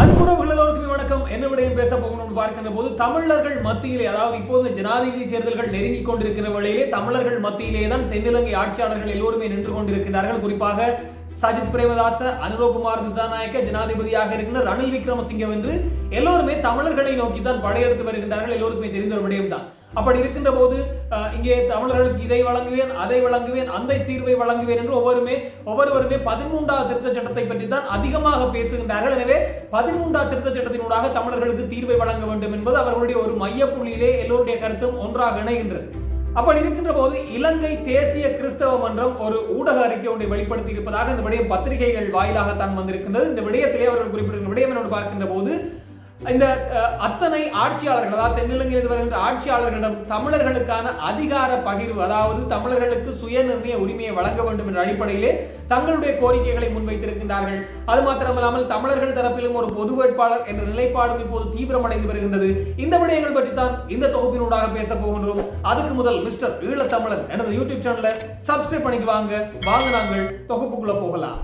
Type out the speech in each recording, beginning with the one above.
அன்புறவுகள் வணக்கம். என்ன விடயம் பேச போகணும்னு பார்க்கின்ற போது தமிழர்கள் மத்தியிலே அதாவது இப்போது ஜனாதிபதி தேர்தல்கள் நெருங்கிக் கொண்டிருக்கிற வேளையிலே தமிழர்கள் மத்தியிலே தான் தென்னிலங்கை ஆட்சியாளர்கள் எல்லோருமே நின்று கொண்டிருக்கிறார்கள். குறிப்பாக சஜித் பிரேமதாச அனுரகுமார் திசாநாயக்க ஜனாதிபதியாக இருக்கின்ற ரணில் விக்ரமசிங்கம் என்று எல்லோருமே தமிழர்களை நோக்கி தான் படையெடுத்து வருகின்றார்கள். எல்லோருக்குமே தெரிந்த ஒரு விடயம் தான் அப்படி இருக்கின்ற போது இங்கே தமிழர்களுக்கு இதை வழங்குவேன் அதை வழங்குவேன் அந்த தீர்வை வழங்குவேன் என்று ஒவ்வொருமே ஒவ்வொருவருமே பதிமூன்றாவது திருத்த சட்டத்தை பற்றி தான் அதிகமாக பேசுகின்றார்கள். எனவே பதிமூன்றாவது திருத்த சட்டத்தினூடாக தமிழர்களுக்கு தீர்வை வழங்க வேண்டும் என்பது அவர்களுடைய ஒரு மையப்புள்ளியிலே எல்லோருடைய கருத்தும் ஒன்றாக இணைகின்றது. அப்படி இருக்கின்ற போது இலங்கை தேசிய கிறிஸ்தவ மன்றம் ஒரு ஊடக அறிக்கை ஒன்றை வெளிப்படுத்தி இருப்பதாக இந்த விடயம் பத்திரிகைகள் வாயிலாகத்தான் வந்திருக்கின்றது. இந்த விடயத்திலே அவர்கள் குறிப்பிட்டிருக்கிற விடயம் என்னோடு பார்க்கின்ற போது இந்த அத்தனை ஆட்சியாளர்கள் அதாவது தென்னிலங்கையில் வருகின்ற ஆட்சியாளர்களிடம் தமிழர்களுக்கான அதிகார பகிர்வு அதாவது தமிழர்களுக்கு சுய நிர்ணய உரிமையை வழங்க வேண்டும் என்ற அடிப்படையிலே தங்களுடைய கோரிக்கைகளை முன்வைத்திருக்கின்றார்கள். அது மாத்திரமல்லாமல் தமிழர்கள் தரப்பிலும் ஒரு பொது வேட்பாளர் என்ற நிலைப்பாடும் இப்போது தீவிரமடைந்து வருகின்றது. இந்த விடயங்கள் பற்றி தான் இந்த தொகுப்பினூடாக பேச போகின்றோம். அதுக்கு முதல் மிஸ்டர் ஈழத்தமிழன் எனது யூடியூப் சேனலை சப்ஸ்கிரைப் பண்ணிட்டு வாங்க. வாங்க நாங்கள் தொகுப்புக்குள்ள போகலாம்.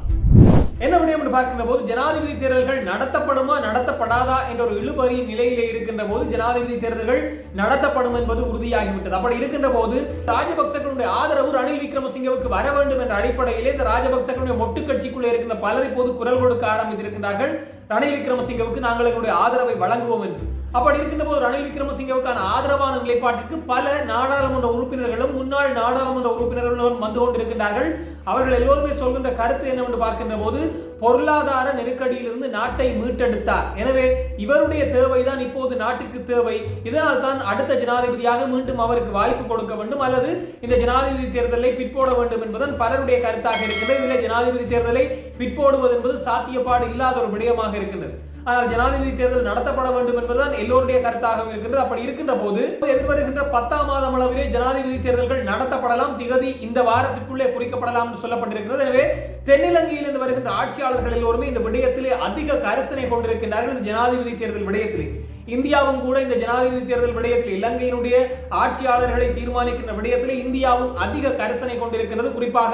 என்ன விடயம் பார்க்கின்ற போது ஜனாதிபதி தேர்தல்கள் நடத்தப்படுமா நடத்தப்படாதா என்ற ஒரு இழுபறி நிலையிலே இருக்கின்ற போது ஜனாதிபதி தேர்தல்கள் நடத்தப்படும் என்பது உறுதியாகிவிட்டது. அப்படி இருக்கின்ற போது ராஜபக்சர்களுடைய ஆதரவு ரணில் விக்ரமசிங்கவுக்கு வர வேண்டும் என்ற அடிப்படையிலே இந்த ராஜபக்சர்களுடைய மொட்டு கட்சிக்குள்ளே இருக்கின்ற பலர் இப்போது குரல் கொடுக்க ஆரம்பித்திருக்கின்றார்கள். ரணில் விக்ரமசிங்கவுக்கு நாங்கள் எங்களுடைய ஆதரவை வழங்குவோம் என்று. அப்படி இருக்கின்ற போது ரணில் விக்ரமசிங்கவுக்கான ஆதரவான நிலைப்பாட்டுக்கு பல நாடாளுமன்ற உறுப்பினர்களும் முன்னாள் நாடாளுமன்ற உறுப்பினர்களும் வந்து கொண்டிருக்கின்றார்கள். அவர்கள் எல்லோருமே சொல்கின்ற கருத்து என்னவென்று பார்க்கின்ற போது பொருளாதார நெருக்கடியிலிருந்து நாட்டை மீட்டெடுத்தார். எனவே இவருடைய தேவைதான் இப்போது நாட்டுக்கு தேவை. இதனால் தான் அடுத்த ஜனாதிபதியாக மீண்டும் அவருக்கு வாய்ப்பு கொடுக்க வேண்டும் அல்லது இந்த ஜனாதிபதி தேர்தலை பிற்போட வேண்டும் என்பதுதான் பலருடைய கருத்தாக இருக்கிறது இதில் ஜனாதிபதி தேர்தலை பிற்போடுவது என்பது சாத்தியப்பாடு இல்லாத ஒரு விடயமாக இருக்கின்றது. ஆனால் ஜனாதிபதி தேர்தல் நடத்தப்பட வேண்டும் என்பதுதான் எல்லோருடைய கருத்தாக இருக்கின்றது. அப்படி இருக்கின்ற போது எதிர்வருகின்ற பத்தாம் மாதம் அளவிலே ஜனாதிபதி தேர்தல்கள் நடத்தப்படலாம். திகதி இந்த வாரத்திற்குள்ளே குறிக்கப்படலாம் என்று சொல்லப்பட்டிருக்கிறது. எனவே தென்னிலங்கையிலிருந்து வருகின்ற ஆட்சியாளர்கள் எல்லோருமே இந்த விடயத்திலே அதிக கரிசனை கொண்டிருக்கின்றார்கள் இந்த ஜனாதிபதி தேர்தல் விடயத்திலே. இந்தியாவும் கூட இந்த ஜனாதிபதி தேர்தல் விடயத்தில் இலங்கையினுடைய ஆட்சியாளர்களை தீர்மானிக்கின்ற விடயத்தில் இந்தியாவும் அதிக கரிசனை கொண்டிருக்கிறது. குறிப்பாக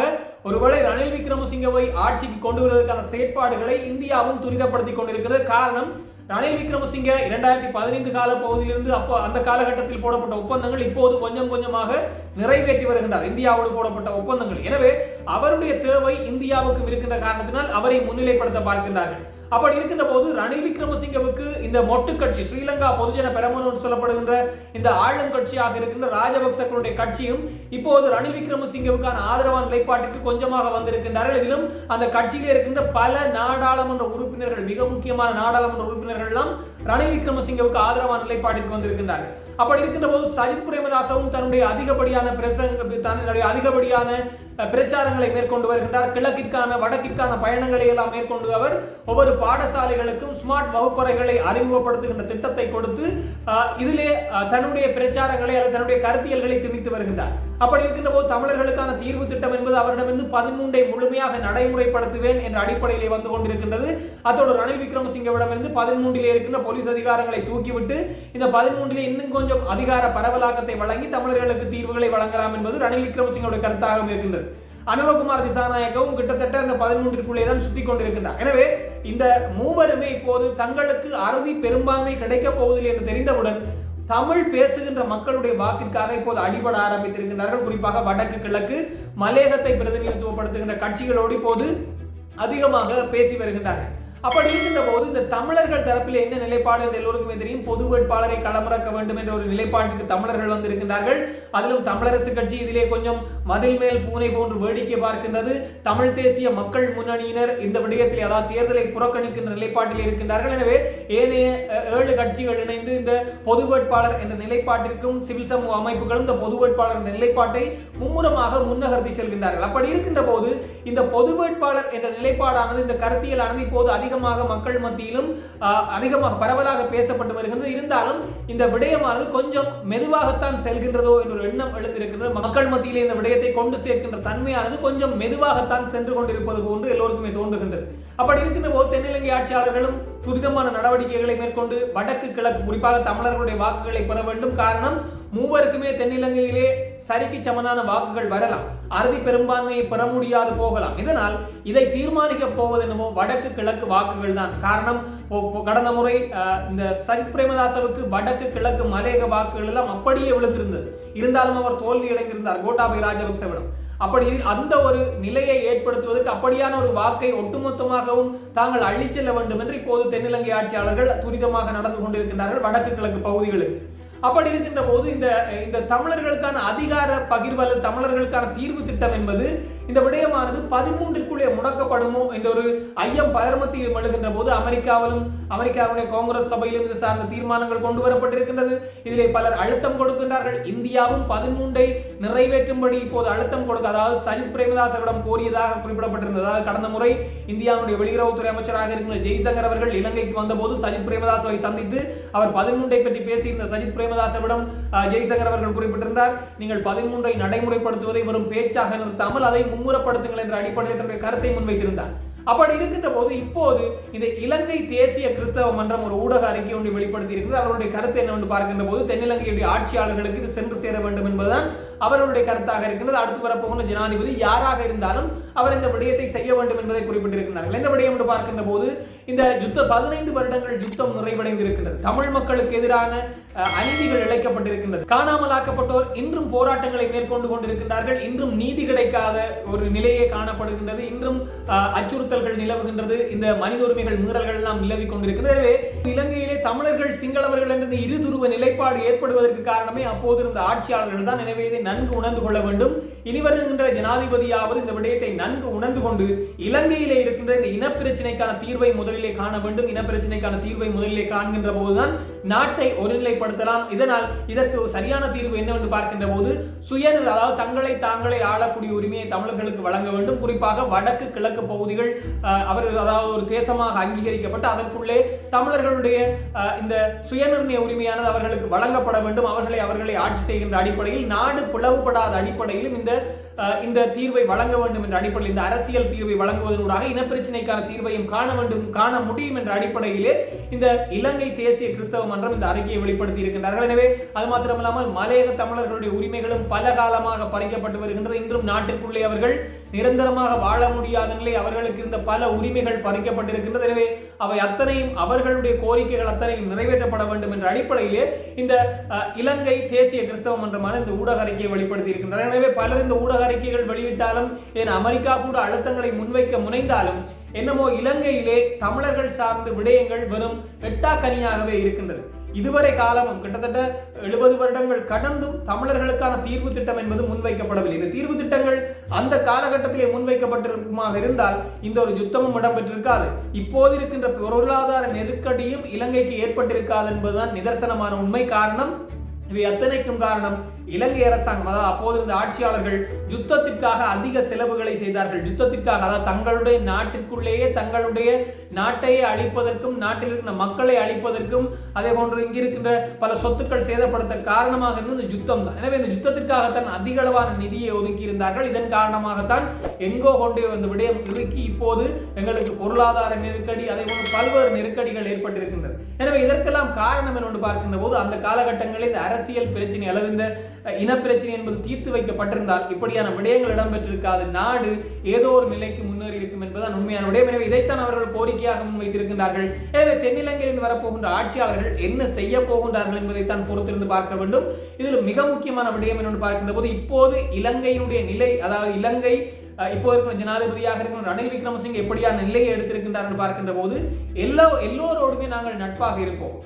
ஒருவேளை ரணில் விக்ரமசிங்கவை ஆட்சிக்கு கொண்டு வருவதற்கான செயற்பாடுகளை இந்தியாவும் துரிதப்படுத்திக் கொண்டிருக்கிறது. காரணம் ரணில் விக்ரமசிங்க இரண்டாயிரத்தி பதினைந்து கால பகுதியிலிருந்து அப்போ அந்த காலகட்டத்தில் போடப்பட்ட ஒப்பந்தங்கள் இப்போது கொஞ்சம் கொஞ்சமாக நிறைவேற்றி வருகின்றார் இந்தியாவோடு போடப்பட்ட ஒப்பந்தங்கள். எனவே அவருடைய தேவை இந்தியாவுக்கு இருக்கின்ற காரணத்தினால் அவரை முன்னிலைப்படுத்த பார்க்கின்றார்கள். அப்படி இருக்கின்ற போது ரணில் விக்ரமசிங்கவுக்கு இந்த மொட்டு கட்சி ஸ்ரீலங்கா பொதுஜன பெரமுன சொல்லப்படுகின்ற இந்த ஆளும் கட்சியாக இருக்கின்ற ராஜபக்சர்களுடைய கட்சியும் இப்போது ரணில் விக்ரமசிங்கவுக்கான ஆதரவான நிலைப்பாட்டுக்கு கொஞ்சமாக வந்திருக்கின்றார்கள். இதிலும் அந்த கட்சியிலே இருக்கின்ற பல நாடாளுமன்ற உறுப்பினர்கள் மிக முக்கியமான நாடாளுமன்ற உறுப்பினர்கள் எல்லாம் ரணில் விக்ரமசிங்கவுக்கு ஆதரவான நிலைப்பாட்டிற்கு வந்திருக்கின்றார்கள். அப்படி இருக்கின்ற போது சஜித் பிரேமதாசவும் தன்னுடைய அதிகப்படியான பிரசங்க தன்னுடைய அதிகப்படியான பிரச்சாரங்களை மேற்கொண்டு வருகின்றார். கிழக்கிற்கான வடக்கிற்கான பயணங்களை எல்லாம் மேற்கொண்டு அவர் ஒவ்வொரு பாடசாலைகளுக்கும் ஸ்மார்ட் வகுப்பறைகளை அறிமுகப்படுத்துகின்ற திட்டத்தை கொடுத்து இதிலே தன்னுடைய பிரச்சாரங்களை அல்லது தன்னுடைய கருத்தியல்களை திணித்து வருகின்றார். அப்படி இருக்கின்ற போது தமிழர்களுக்கான தீர்வு திட்டம் என்பது அவரிடமிருந்து பதிமூன்றை முழுமையாக நடைமுறைப்படுத்துவேன் என்ற அடிப்படையிலே வந்து கொண்டிருக்கின்றது. அத்தோடு ரணில் விக்ரமசிங்கவிடமிருந்து பதிமூன்றிலே இருக்கின்ற போலீஸ் அதிகாரங்களை தூக்கிவிட்டு இந்த பதிமூன்றிலே இன்னும் கொஞ்சம் அதிகார பரவலாக்கத்தை வழங்கி தமிழர்களுக்கு தீர்வுகளை வழங்கலாம் என்பது ரணில் விக்ரமசிங்கோட கருத்தாகவும் இருக்கின்றது. அனுபகுமார் திசாநாயகவும் கிட்டத்தட்ட அந்த பதிமூன்றிற்குள்ளே தான் சுத்தி கொண்டிருக்கின்றார். எனவே இந்த மூவருமே இப்போது தங்களுக்கு அறுதி பெரும்பான்மை கிடைக்கப் போவதில்லை என்று தெரிந்தவுடன் தமிழ் பேசுகின்ற மக்களுடைய வாக்கிற்காக இப்போது அடிபட ஆரம்பித்திருக்கின்றார்கள். குறிப்பாக வடக்கு கிழக்கு மலையகத்தை பிரதிநிதித்துவப்படுத்துகின்ற கட்சிகளோடு இப்போது அதிகமாக பேசி வருகின்றார்கள். அப்படி இருக்கின்ற போது இந்த தமிழர்கள் தரப்பில் என்ன நிலைப்பாடு என்று எல்லோருக்குமே தெரியும்? பொது வேட்பாளரை களமிறக்க வேண்டும் என்ற ஒரு நிலைப்பாட்டுக்கு தமிழர்கள் வந்திருக்கின்றார்கள். அதிலும் தமிழரசு கட்சி இதிலே கொஞ்சம் மதில் மேல் பூனை போன்று வேடிக்கை பார்க்கின்றது. தமிழ் தேசிய மக்கள் முன்னணியினர் இந்த விடயத்தில் அதாவது தேர்தலை புறக்கணிக்கின்ற நிலைப்பாட்டில் இருக்கின்றார்கள். எனவே ஏனைய ஏழு கட்சிகள் இணைந்து இந்த பொது வேட்பாளர் என்ற நிலைப்பாட்டிற்கும் சிவில் சமூக அமைப்புகளும் இந்த பொது வேட்பாளர் நிலைப்பாட்டை மும்முரமாக முன்னகர்த்தி செல்கின்றார்கள். அப்படி இருக்கின்ற போது இந்த பொது வேட்பாளர் என்ற நிலைப்பாடானது இந்த கருத்தியலானது இப்போது அதிகமாக மக்கள் மத்தியிலும் அதிகமாக பரவலாக பேசப்பட்டு வருகிறது. இருந்தாலும் இந்த விடயமானது கொஞ்சம் மெதுவாகத்தான் செல்கின்றதோ என்ற ஒரு எண்ணம் எழுந்திருக்கிறது. மக்கள் மத்தியிலே இந்த விடயத்தை கொண்டு சேர்க்கின்ற தன்மையானது கொஞ்சம் மெதுவாகத்தான் சென்று கொண்டிருப்பது போன்று எல்லோருக்குமே தோன்றுகின்றது. அப்படி இருக்கின்ற போது தென்னிலங்கை ஆட்சியாளர்களும் துரிதமான நடவடிக்கைகளை மேற்கொண்டு வடக்கு கிழக்கு குறிப்பாக தமிழர்களுடைய வாக்குகளை பெற வேண்டும். காரணம் மூவருக்குமே தென்னிலங்கையிலே சரிக்கு சமனான வாக்குகள் வரலாம். அறுதி பெரும்பான்மையை பெற முடியாது போகலாம். இதனால் இதை தீர்மானிக்க போவது என்னமோ வடக்கு கிழக்கு வாக்குகள் தான். காரணம் கடந்த முறை அஹ், இந்த சஜித் பிரேமதாசவுக்கு வடக்கு கிழக்கு மலையக வாக்குகள் எல்லாம் அப்படியே விழுந்திருந்தது. இருந்தாலும் அவர் தோல்வி அடைந்திருந்தார் கோட்டாபய ராஜபக்சவிடம். அப்படி அந்த ஒரு நிலையை ஏற்படுத்துவதற்கு அப்படியான ஒரு வாக்கை ஒட்டுமொத்தமாகவும் தாங்கள் அள்ளிச் செல்ல வேண்டும் என்று இப்போது தென்னிலங்கை ஆட்சியாளர்கள் துரிதமாக நடந்து கொண்டிருக்கின்றார்கள் வடக்கு கிழக்கு பகுதிகளுக்கு. அப்படி இருக்கின்ற போது இந்த இந்த தமிழர்களுக்கான அதிகார பகிர்வு அல்லது தமிழர்களுக்கான தீர்வு திட்டம் என்பது இந்த விடயமானது பதிமூன்றிற்குள்ளே முடக்கப்படுமோ என்ற ஒரு ஐயம் பகர்மத்தில் எழுகின்ற போது அமெரிக்காவிலும் அமெரிக்காவுடைய காங்கிரஸ் சபையிலும் இது சார்ந்த தீர்மானங்கள் கொண்டு வரப்பட்டிருக்கின்றது. இதிலே பலர் அழுத்தம் கொடுக்கின்றார்கள். இந்தியாவும் பதிமூன்றை நிறைவேற்றும்படி இப்போது அழுத்தம் கொடுக்க அதாவது சஜித் பிரேமதாசவிடம் கோரியதாக குறிப்பிடப்பட்டிருந்தது. அதாவது கடந்த முறை இந்தியாவுடைய வெளியுறவுத்துறை அமைச்சராக இருக்கின்ற ஜெய்சங்கர் அவர்கள் இலங்கைக்கு வந்தபோது சஜித் பிரேமதாசவை சந்தித்து அவர் பதிமூன்றை பற்றி பேசியிருந்த சஜித் பிரேமதாசவிடம் ஜெய்சங்கர் அவர்கள் குறிப்பிட்டிருந்தார் நீங்கள் பதிமூன்றை நடைமுறைப்படுத்துவதை வரும் பேச்சாக நிறுத்தாமல் அதை மும்முரப்படுத்துங்கள் என்ற அடிப்படையில் தன்னுடைய கருத்தை முன்வைத்திருந்தார். அப்படி இருக்கின்ற போது இப்போது இந்த இலங்கை தேசிய கிறிஸ்தவ மன்றம் ஒரு ஊடக அறிக்கை ஒன்று வெளிப்படுத்தி இருக்கிறது அவருடைய கருத்து என்னவென்று பார்க்கின்ற போது தென்னிலங்கையுடைய ஆட்சியாளர்களுக்கு இது சென்று சேர வேண்டும் என்பதுதான் அவர்களுடைய கருத்தாக இருக்கின்றது. அடுத்து வரப்போகின்ற ஜனாதிபதி யாராக இருந்தாலும் அவர் இந்த விடயத்தை செய்ய வேண்டும் என்பதை குறிப்பிட்டிருக்கிறார்கள். இந்த விடயம் என்று பார்க்கின்ற போது இந்த யுத்த பதினைந்து வருடங்கள் யுத்தம் நிறைவடைந்து இருக்கின்றது தமிழ் மக்களுக்கு எதிரான அநீதிகள் இழைக்கப்பட்டிருக்கின்றது. காணாமலாக்கப்பட்டோர் இன்றும் போராட்டங்களை மேற்கொண்டு கொண்டிருக்கின்றார்கள். இன்றும் நீதி கிடைக்காத ஒரு நிலையே காணப்படுகின்றது. இன்றும் அச்சுறுத்தல்கள் நிலவுகின்றது. இந்த மனித உரிமைகள் மீறல்கள் எல்லாம் நிலவிக் கொண்டிருக்கின்றது. இலங்கையிலே தமிழர்கள் சிங்களவர்கள் என்ற இரு துருவ நிலைப்பாடு ஏற்படுவதற்கு காரணமே அப்போது இருந்த ஆட்சியாளர்கள் தான். எனவே இதை நன்கு உணர்ந்து கொள்ள வேண்டும். இனி வருகின்ற ஜனாதிபதியாவது இந்த விடயத்தை நன்கு உணர்ந்து கொண்டு இலங்கையிலே இருக்கின்ற இந்த இனப்பிரச்சனைக்கான தீர்வை முதலிலே காண வேண்டும். இனப்பிரச்சனைக்கான தீர்வை முதலிலே காண்கின்ற போதுதான் நாட்டை ஒருநிலைப்படுத்தலாம். இதனால் இதற்கு சரியான தீர்வு என்னவென்று பார்க்கின்ற போது சுயநல அதாவது தங்களை தாங்களே ஆளக்கூடிய உரிமையை தமிழர்களுக்கு வழங்க வேண்டும். குறிப்பாக வடக்கு கிழக்கு பகுதிகள் அஹ், அவர்கள் அதாவது ஒரு தேசமாக அங்கீகரிக்கப்பட்டு அதற்குள்ளே தமிழர்களுடைய அஹ், இந்த சுயநிர்ணய உரிமையானது அவர்களுக்கு வழங்கப்பட வேண்டும். அவர்களை அவர்களை ஆட்சி செய்கின்ற அடிப்படையில் நாடு பிளவுபடாத அடிப்படையிலும் இந்த இந்த தீர்வை வழங்க வேண்டும் என்ற அடிப்படையில் இந்த அரசியல் தீர்வை வழங்குவதனூடாக இனப்பிரச்சினைக்கான தீர்வையும் காண வேண்டும் காண முடியும் என்ற அடிப்படையிலே இந்த இலங்கை தேசிய கிறிஸ்தவ மன்றம் இந்த அறிக்கையை வெளிப்படுத்தி இருக்கின்றார்கள். எனவே அது மாத்திரமில்லாமல் மலையக தமிழர்களுடைய உரிமைகளும் பல காலமாக பறிக்கப்பட்டு வருகின்றது. இன்றும் நாட்டிற்குள்ளே அவர்கள் நிரந்தரமாக வாழ முடியாத நிலை அவர்களுக்கு இருந்த பல உரிமைகள் பறிக்கப்பட்டிருக்கின்றது. எனவே அவை அத்தனையும் அவர்களுடைய கோரிக்கைகள் அத்தனையும் நிறைவேற்றப்பட வேண்டும் என்ற அடிப்படையிலே இந்த இலங்கை தேசிய கிறிஸ்தவ மன்றமான இந்த ஊடக அறிக்கையை வெளிப்படுத்தி இருக்கின்றனர் எனவே பலர் இந்த ஊடக அறிக்கைகள் வெளியிட்டாலும் ஏன் அமெரிக்கா கூட அழுத்தங்களை முன்வைக்க முனைந்தாலும் என்னமோ இலங்கையிலே தமிழர்கள் சார்ந்த விடயங்கள் வெறும் வெட்டாக்கனியாகவே இருக்கின்றது. இதுவரை காலமும் கிட்டத்தட்ட எழுபது வருடங்கள் கடந்தும் தமிழர்களுக்கான தீர்வு திட்டம் என்பது முன்வைக்கப்படவில்லை. இந்த தீர்வு திட்டங்கள் அந்த காலகட்டத்திலே முன்வைக்கப்பட்டிருக்குமாக இருந்தால் இந்த ஒரு யுத்தமும் இடம்பெற்றிருக்காது. இப்போது இருக்கின்ற பொருளாதார நெருக்கடியும் இலங்கைக்கு ஏற்பட்டிருக்காது என்பதுதான் நிதர்சனமான உண்மை காரணம். இவை அத்தனைக்கும் காரணம் இலங்கை அரசாங்கம் அதாவது அப்போது இருந்த ஆட்சியாளர்கள் யுத்தத்திற்காக அதிக செலவுகளை செய்தார்கள். யுத்தத்திற்காக அதாவது தங்களுடைய நாட்டிற்குள்ளேயே தங்களுடைய நாட்டையே அழிப்பதற்கும் நாட்டில் இருக்கிற மக்களை அழிப்பதற்கும் அதே போன்று இங்கிருக்கின்ற பல சொத்துக்கள் சேதப்படுத்த காரணமாக இருந்தது யுத்தம் தான் எனவே இந்த யுத்தத்திற்காகத்தான் அதிக அளவான நிதியை ஒதுக்கி இருந்தார்கள் இதன் காரணமாகத்தான் எங்கோ கொண்டு வந்த விடயம் இறுக்கி இப்போது எங்களுக்கு பொருளாதார நெருக்கடி அதே போன்று பல்வேறு நெருக்கடிகள் ஏற்பட்டிருக்கின்றது. எனவே இதற்கெல்லாம் காரணம் என்று பார்க்கின்ற போது அந்த காலகட்டங்களில் இந்த அரசியல் பிரச்சனை அல்லது இந்த இனப்பிரச்சனை என்பது தீர்த்து வைக்கப்பட்டிருந்தால் இப்படியான விடயங்கள் இடம்பெற்றிருக்காது. நாடு ஏதோ ஒரு நிலைக்கு முன்னேறி இருக்கும் என்பதுதான் உண்மையான விடயம். எனவே இதைத்தான் அவர்கள் கோரிக்கையாக முன்வைத்திருக்கின்றார்கள். எனவே தென்னிலங்கையிலிருந்து வரப்போகின்ற ஆட்சியாளர்கள் என்ன செய்ய போகின்றார்கள் என்பதைத்தான் பொறுத்திருந்து பார்க்க வேண்டும். இதில் மிக முக்கியமான விடயம் என்று பார்க்கின்ற போது இப்போது இலங்கையினுடைய நிலை அதாவது இலங்கை இப்போ இருக்கிற ஜனாதிபதியாக இருக்கிற ரணில் விக்ரமசிங்க எப்படியான நிலையை எடுத்திருக்கின்றார் என்று பார்க்கின்ற போது எல்லா எல்லோரோடுமே நாங்கள் நட்பாக இருப்போம்.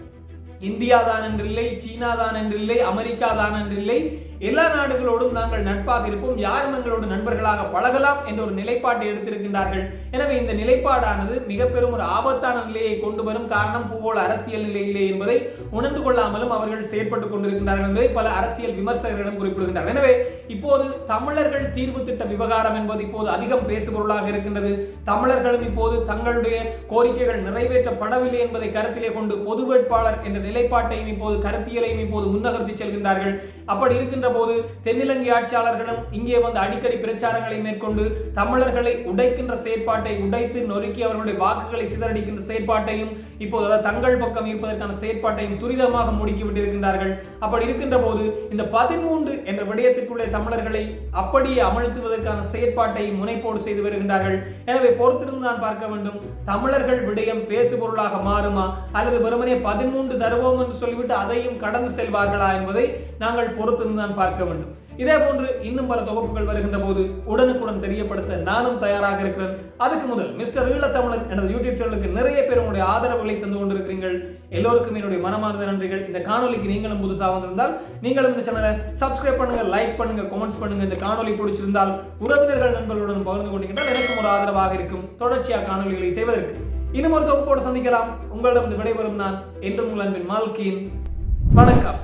இந்தியா தான் என்றில்லை சீனா தான் என்றில்லை அமெரிக்கா தான் என்றில்லை எல்லா நாடுகளோடும் நாங்கள் நட்பாக இருப்போம். யாரும் எங்களோட நண்பர்களாக பழகலாம் என்ற ஒரு நிலைப்பாட்டை எடுத்திருக்கின்றார்கள். எனவே இந்த நிலைப்பாடானது மிக பெரும் ஒரு ஆபத்தான நிலையை கொண்டு வரும் காரணம் பூகோள அரசியல் நிலையிலே என்பதை உணர்ந்து கொள்ளாமலும் அவர்கள் செயற்பட்டுக் கொண்டிருக்கின்றார்கள் என்பதை பல அரசியல் விமர்சகர்களும் குறிப்பிடுகின்றனர் எனவே இப்போது தமிழர்கள் தீர்வு திட்ட விவகாரம் என்பது இப்போது அதிகம் பேசுபொருளாக இருக்கின்றது. தமிழர்களும் இப்போது தங்களுடைய கோரிக்கைகள் நிறைவேற்றப்படவில்லை என்பதை கருத்திலே கொண்டு பொது வேட்பாளர் என்ற நிலைப்பாட்டையும் இப்போது கருத்தியலையும் இப்போது முன்னகர்த்தி செல்கின்றார்கள். அப்படி இருக்கின்ற போது தென்னிலங்கை ஆட்சியாளர்களும் இங்கே வந்து அடிக்கடி பிரச்சாரங்களை மேற்கொண்டு தமிழர்களை உடைக்கின்ற செயற்பாட்டை உடைத்து நொறுக்கி அவர்களுடைய வாக்குகளை சிதறடிக்கின்ற செயற்பாட்டையும் இப்போது தங்கள் பக்கம் இருப்பதற்கான செயற்பாட்டையும் துரிதமாக முடுக்கிவிட்டு இருக்கின்றார்கள் அப்படி இருக்கின்ற போது இந்த பதிமூன்று என்ற விடயத்திற்குள்ளே தமிழர்களை அப்படியே அமழ்த்துவதற்கான செயற்பாட்டை முனைப்போடு செய்து வருகின்றார்கள். எனவே பொறுத்திருந்து நான் பார்க்க வேண்டும் தமிழர்கள் விடயம் பேசுபொருளாக மாறுமா? அல்லது வெறுமனே பதிமூன்று தருவோம் என்று சொல்லிவிட்டு அதையும் கடந்து செல்வார்களா என்பதை நாங்கள் பொறுத்திருந்து தான் பார்க்க வேண்டும். இதே போன்று இன்னும் பல தொகுப்புகள் வருகின்ற போது உடனுக்குடன் தெரியப்படுத்த நானும் தயாராக இருக்கிறேன். அதுக்கு முதல் மிஸ்டர் ஈழத்தமிழன் எனது யூடியூப் சேனலுக்கு நிறைய பேர் உங்களுடைய ஆதரவுகளை தந்து கொண்டிருக்கிறீர்கள். எல்லோருக்கும் என்னுடைய மனமார்ந்த நன்றிகள். இந்த காணொலிக்கு நீங்களும் புதுசாக வந்திருந்தால் நீங்களும் இந்த சேனலை சப்ஸ்கிரைப் பண்ணுங்க லைக் பண்ணுங்க கமெண்ட்ஸ் பண்ணுங்க. இந்த காணொலி பிடிச்சிருந்தால் உறவினர்கள் நண்பர்களுடன் பகிர்ந்து கொண்டீங்கன்னா எனக்கும் ஒரு ஆதரவாக இருக்கும். தொடர்ச்சியாக காணொலிகளை செய்வதற்கு இன்னும் ஒரு தொகுப்போடு சந்திக்கலாம். உங்களிடம் விடைபெறும் நான் என்றும் உங்கள் அன்பின் மால்கின். வணக்கம்.